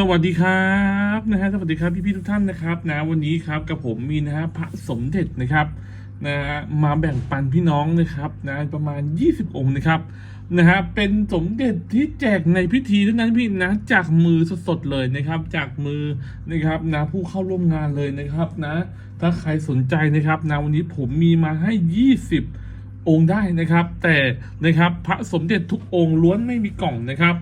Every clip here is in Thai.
สวัสดีครับนะฮะสวัสดีครับพี่พี่ๆทุกท่านนะครับนะวันนี้ครับกับผมมีนะฮะพระสมเด็จนะครับนะฮะมาแบ่งปันพี่น้องนะครับนะประมาณ 20 องค์นะครับนะฮะเป็นสมเด็จที่แจกในพิธีเท่านั้นพี่นะจากมือสดๆเลยนะครับ จากมือนะครับนะผู้เข้าร่วมงานเลยนะครับนะถ้าใครสนใจนะครับนะวันนี้ผมมีมาให้ 20 องค์ได้นะครับ แต่นะครับพระสมเด็จทุกองค์ล้วนไม่มีกล่องนะครับ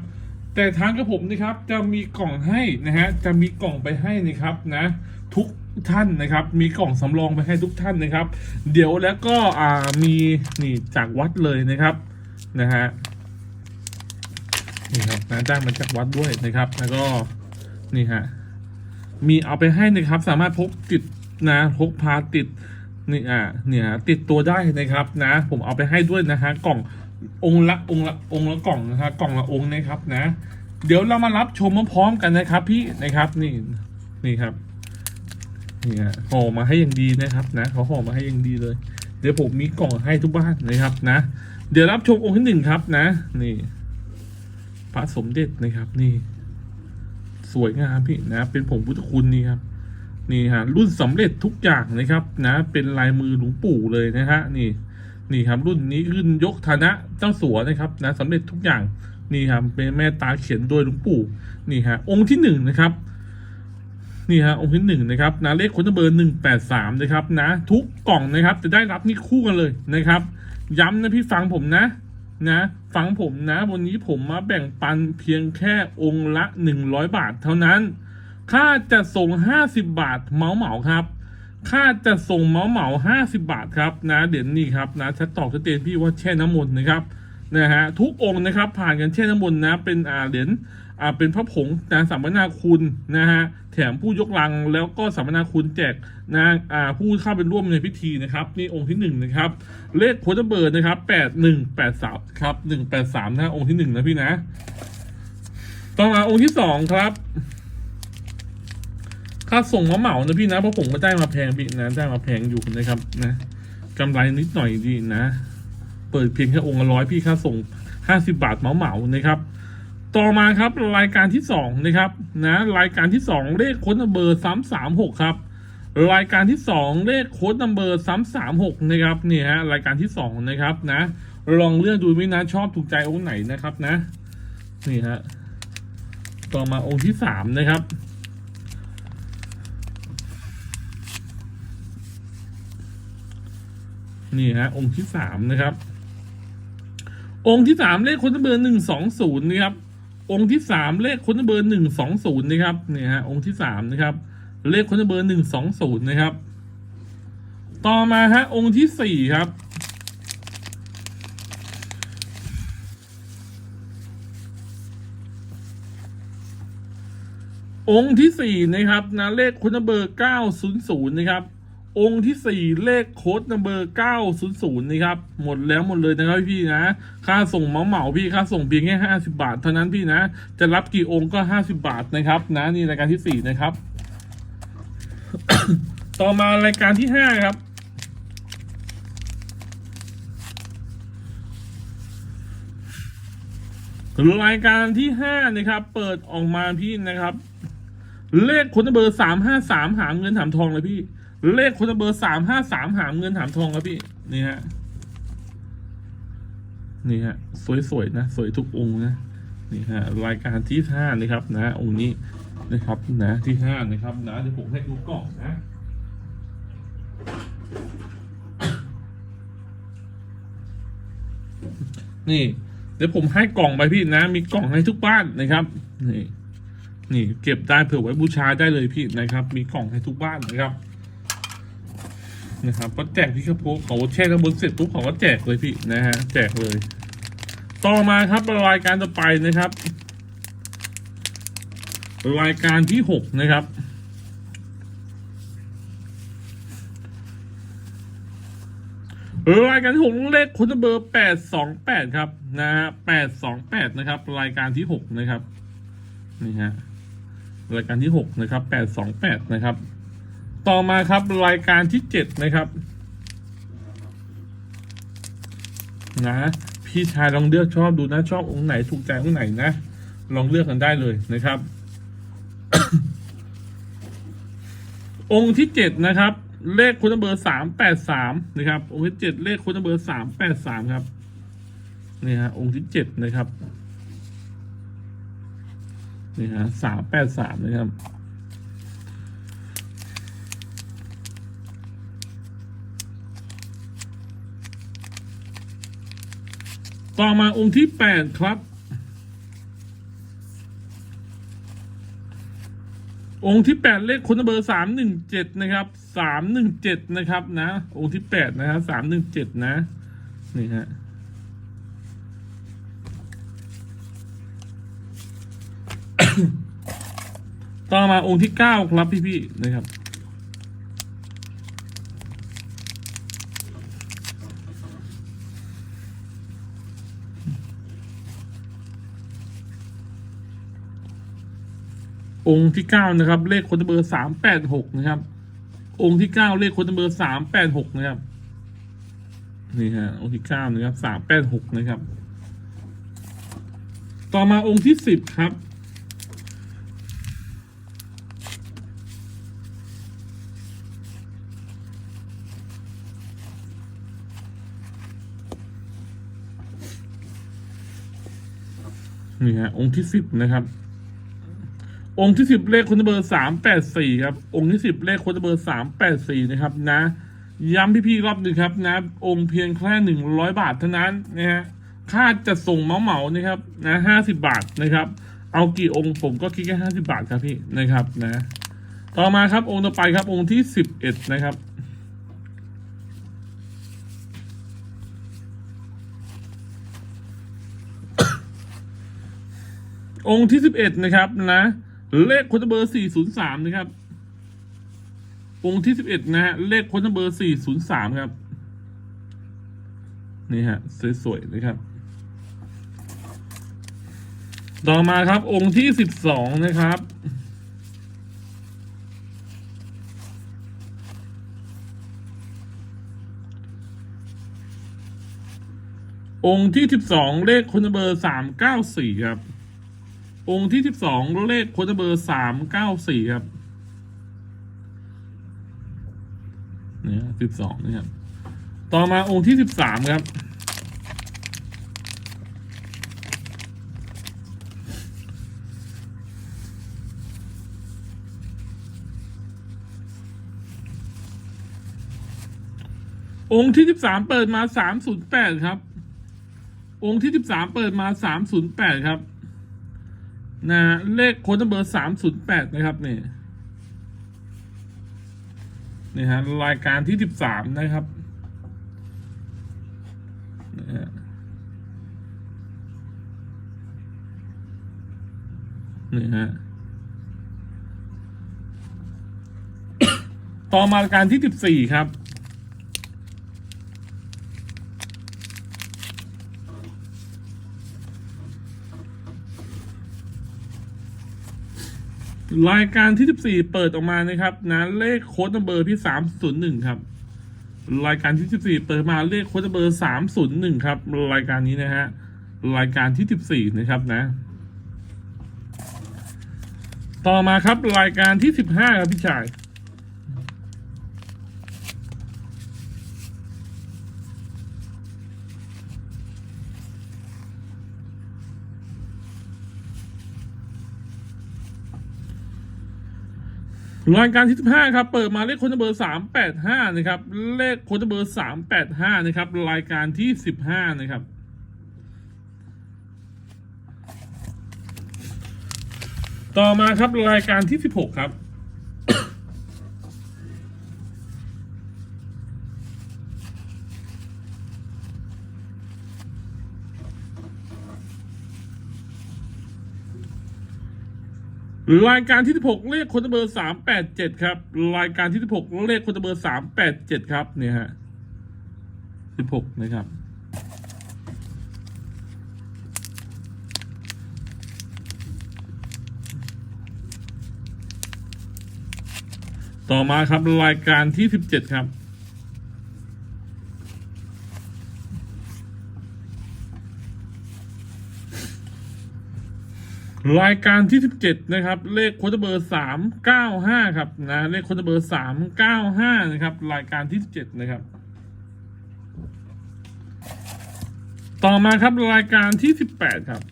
แต่ทางกระผมนะครับจะมีกล่องให้นะฮะจะมีกล่องไปให้นะครับนะทุกท่านนะครับมีกล่องสำรองไปให้ทุกท่านนะครับ เดี๋ยวแล้วก็อ่ามีนี่จากวัดเลยนะครับนะฮะนี่ครับนะได้มาจากวัดด้วยนะครับ แล้วก็นี่ฮะมีเอาไปให้นะครับ สามารถพกติดนะพกพาติดนี่อ่าเนี่ยติดตัวได้นะครับนะ ผมเอาไปให้ด้วยนะฮะกล่อง องค์ละองค์ละองค์ละกล่องนะครับกล่องละองค์นะครับนะ เดี๋ยวเรามารับชมพร้อมๆกันนะครับ พี่นะครับนี่นี่ครับนี่ฮะห่อมาให้อย่างดีนะครับนะเขาห่อมาให้อย่างดีเลย เดี๋ยวผมมีกล่องให้ทุกบ้านนะครับนะ เดี๋ยวรับชมองค์ที่หนึ่งครับนะ นี่พระสมเด็จนะครับ นี่ สวยงามพี่นะ เป็นผงพุทธคุณนี่ครับ นี่ฮะรุ่นสำเร็จทุกอย่างนะครับ นะ เป็นลายมือหลวงปู่เลยนะฮะนี่ นี่ครับรุ่นนี้ขึ้นยกฐานะเจ้าสัวนะครับนะสำเร็จทุกอย่างนี่ครับเป็นแม่ตาเขียนโดยหลวงปู่นี่ฮะองค์ที่หนึ่งนะครับนี่ฮะองค์ที่หนึ่งนะครับนะเลขคนเบอร์หนึ่งแปดสามนะครับนะทุกกล่องนะครับจะได้รับนี่คู่กันเลยนะครับ ย้ำนะพี่ฟังผมนะนะฟังผมนะ วันนี้ผมมาแบ่งปันเพียงแค่องค์ละหนึ่งร้อยบาทเท่านั้น ค่าจะส่งห้าสิบบาทเหมาเหมาครับ ค่าจะส่งเหมาเหมาห้าสิบาทครับนะเดี๋ยวนี้ครับนะชัดตอบชัดเจนพี่ว่าแช่น้ำมนต์นะครับนะฮะทุกองค์นะครับผ่านกันแช่น้ำมนต์นะเป็นอ่าเหรียญอ่าเป็นพระผงนะสัมมนาคุณนะฮะแถมผู้ยกลังแล้วก็สัมมนาคุณแจกนะอ่าผู้เข้าไปร่วมในพิธีนะครับนี่องค์ที่หนึ่งนะครับเลขโคดเบอร์นะครับแปดหนึ่งแปดสามครับหนึ่งแปดสามนะองค์ที่หนึ่งนะพี่นะ ต่อมาองค์ที่สองครับ ค่าส่งมาเหมานะพี่นะเพราะผมก็ได้มาแพงพี่นะได้มาแพงอยู่นะครับนะกำไรนิดหน่อยดีนะ เปิดเพียงแค่องค์ละร้อยพี่ค่าส่งห้าสิบาทเหมาเหมานะครับ ต่อมาครับรายการที่สองนะครับนะรายการที่สองเลขโค้ดนัมเบอร์สามสามหกครับรายการที่สองเลขโค้ดนัมเบอร์สามสามหกนะครับนี่ฮะรายการที่สองนะครับนะลองเลือกดูไม่นะชอบถูกใจองค์ไหนนะครับนะ นี่ฮะต่อมาองค์ที่สามนะครับ นี่ฮะองค์ที่สามนะครับ องค์ที่สามเลขคนเบอร์หนึ่งสองศูนย์นะครับ องค์ที่สามเลขคนเบอร์หนึ่งสองศูนย์นะครับนี่ฮะองค์ที่สามนะครับ เลขคนเบอร์หนึ่งสองศูนย์นะครับ ต่อมาฮะองค์ที่สี่ครับองค์ที่สี่นะครับนะเลขค้ดนัมเบอร์เก้าศูนย์ศูนย์นะครับ องค์ที่สี่เลขโค้ดนัมเบอร์เก้าศูนย์ศูนย์นะครับ หมดแล้วหมดเลยนะครับพี่นะ ค่าส่งเหมาเหมาพี่ค่าส่งเพียงแค่ห้าสิบาท เท่านั้นพี่นะ จะรับกี่องค์ก็ห้าสิบาทนะครับ นะนี่รายการที่สี่นะครับ ต่อมารายการที่ห้าครับรายการที่ห้านะครับ เปิดออกมาพี่นะครับ เลขคนเบอร์สามห้าสามหามเงินหามทองเลยพี่ เลขคนเบอร์สามห้าสามหามเงินหามทองครับพี่ นี่ฮะ นี่ฮะ สวยๆนะ สวยทุกองค์นะ นี่ฮะ รายการที่ห้านะครับ นะ องค์นี้นะครับ นะ ที่ห้านะครับ นะเดี๋ยวผมให้ดูกล่องนะนี่เดี๋ยวผมให้กล่องไปพี่นะ มีกล่องให้ทุกบ้านนะครับนี่นี่เก็บได้เผื่อไว้บูชาได้เลยพี่นะครับ มีกล่องให้ทุกบ้านนะครับ นะครับก็แจกพี่ครับพเขาแช่น้ำบนเสร็จปุ๊บเขาก็แจกเลยพี่นะฮะแจกเลย ต่อมาครับรายการต่อไปนะครับ รายการที่หกนะครับรายการที่หกเลขคุณเบอร์แปดสองแปดครับนะฮะแปดสองแปดนะครับ รายการที่หกนะครับนี่ฮะรายการที่หกนะครับแปดสองแปดนะครับ ต่อมาครับรายการที่เจ็ดนะครับนะพี่ชายลองเลือกชอบดูนะชอบองค์ไหนถูกใจองค์ไหนนะ ลองเลือกกันได้เลยนะครับ องค์ที่เจ็ดนะครับ เลขคุณเบอร์สามแปดสามนะครับ องค์ที่เจ็ดเลขคุณเบอร์สามแปดสามครับนี่ฮะองค์ที่เจ็ดนะครับนี่ฮะสามแปดสามนะครับ ต่อมาองค์ที่แปดครับ องค์ที่แปดเลขคนเบอร์สามหนึ่งเจ็ดนะครับสามหนึ่งเจ็ดนะครับนะ องค์ที่แปดนะครับสามหนึ่งเจ็ดนะ นี่ฮะต่อมาองค์ที่เก้าครับพี่ๆนะครับ องค์ที่เก้านะครับ เลขคนเบอร์สามแปดหกนะครับ องค์ที่เก้าเลขคนเบอร์สามแปดหกนะครับนี่ฮะองค์ที่เก้านะครับสามแปดหกนะครับ ต่อมาองค์ที่สิบครับนี่ฮะองค์ที่สิบนะครับ องค์ที่สิบเลขคนเบอร์สามแปดสี่ครับ องค์ที่สิบเลขคนเบอร์สามแปดสี่นะครับนะ ย้ำพี่ๆรอบหนึ่งครับนะ องค์เพียงแค่หนึ่งร้อยบาทเท่านั้นนะฮะค่าจะส่งเหมาเหมานะครับนะห้าสิบาทนะครับ เอากี่องค์ผมก็คิดแค่ห้าสิบาทครับพี่นะครับนะ ต่อมาครับองค์ต่อไปครับองค์ที่สิบเอ็ดนะครับองค์ที่สิบเอ็ดนะครับนะ เลขคนเบอร์สี่ศูนย์สามนะครับ องค์ที่สิบเอ็ดนะฮะ เลขคนเบอร์สี่ศูนย์สามครับ นี่ฮะ สวยๆนะครับ ต่อมาครับ องค์ที่สิบสองนะครับองค์ที่สิบสองเลขคนเบอร์สามเก้าสี่ครับ องค์ที่สิบสองเลขโคนเบอร์สามเก้าสี่ครับเนี่ยสิบสองนะครับ ต่อมาองค์ที่สิบสามครับ องค์ที่สิบสามเปิดมาสามศูนย์แปดครับ องค์ที่สิบสามเปิดมาสามศูนย์แปดครับ นะเลขโค้ดเบอร์สามศูนย์แปดนะครับนี่นี่ฮะรายการที่สิบสามนะครับนี่ฮะต่อมารายการที่สิบสี่ครับ รายการที่ 14 เปิดออกมานะครับนะเลขโค้ดเบอร์ที่ 301 ครับ รายการที่ 14 เปิดมาเลขโค้ดเบอร์ 301 ครับ รายการนี้นะฮะรายการที่ 14 นะครับนะ ต่อมาครับรายการที่ 15 ครับพี่ชาย รายการที่สิบห้าครับ เปิดมาเลขคนเบอร์สามแปดห้านะครับ เลขคนเบอร์สามแปดห้านะครับ รายการที่สิบห้านะครับ ต่อมาครับรายการที่สิบหกครับ รายการที่ 16 เลขคนเบอร์ 387 ครับ รายการที่ 16 เลขคนเบอร์ 387 ครับ เนี่ยฮะ 16 นะครับ ต่อมาครับรายการที่ 17 ครับ รายการที่สิบเจ็ดนะครับ เลขโค้ดเบอร์สามเก้าห้าครับนะเลขโค้ดเบอร์สามเก้าห้านะครับ รายการที่สิบเจ็ดนะครับ ต่อมาครับรายการที่สิบแปดครับ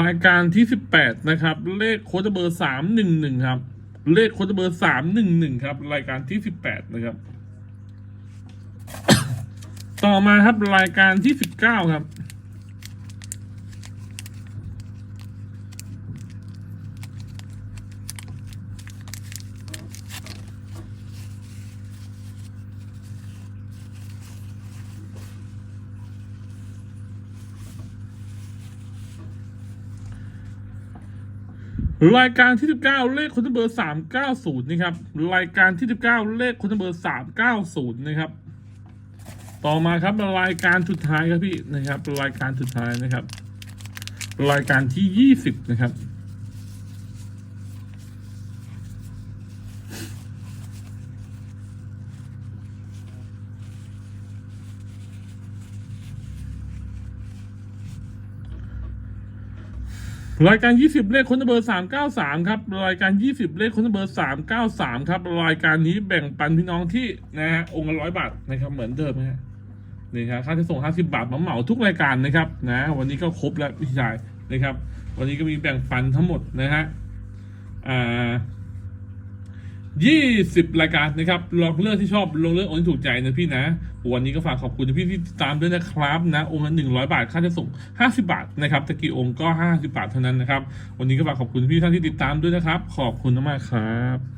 รายการที่สิบแปดนะครับ เลขโค้ดเบอร์สามหนึ่งหนึ่งครับ เลขโค้ดเบอร์สามหนึ่งหนึ่งครับ รายการที่สิบแปดนะครับ ต่อมาครับรายการที่สิบเก้าครับ รายการที่ 19 เลขคนเบอร์ 390 นะครับ รายการที่ 19 เลขคนเบอร์ 390 นะครับ ต่อมาครับรายการสุดท้ายครับพี่นะครับ รายการสุดท้ายนะครับ รายการที่ 20 นะครับ รายการ 20 เลขคนเบอร์ 393 ครับ รายการ 20 เลขคนเบอร์ 393 ครับ รายการนี้แบ่งปันพี่น้องที่นะฮะองค์ละร้อยบาทนะครับ เหมือนเดิมนะฮะนี่ครับค่าที่ส่ง 50 บาทมาเหมาทุกรายการนะครับนะวันนี้ก็ครบแล้วพี่ชายนะครับ วันนี้ก็มีแบ่งปันทั้งหมดนะฮะอ่ายี่สิบรายการนะครับ ลองเลือกที่ชอบลองเลือกองค์ที่ถูกใจนะพี่นะ วันนี้ก็ฝากขอบคุณพี่ที่ติดตามด้วยนะครับนะองค์ละหนึ่งร้อยบาทค่าจะส่งห้าสิบาทนะครับตะกี้องค์ก็ห้าสิบาทเท่านั้นนะครับ วันนี้ก็ฝากขอบคุณพี่ท่านที่ติดตามด้วยนะครับ ขอบคุณมากครับ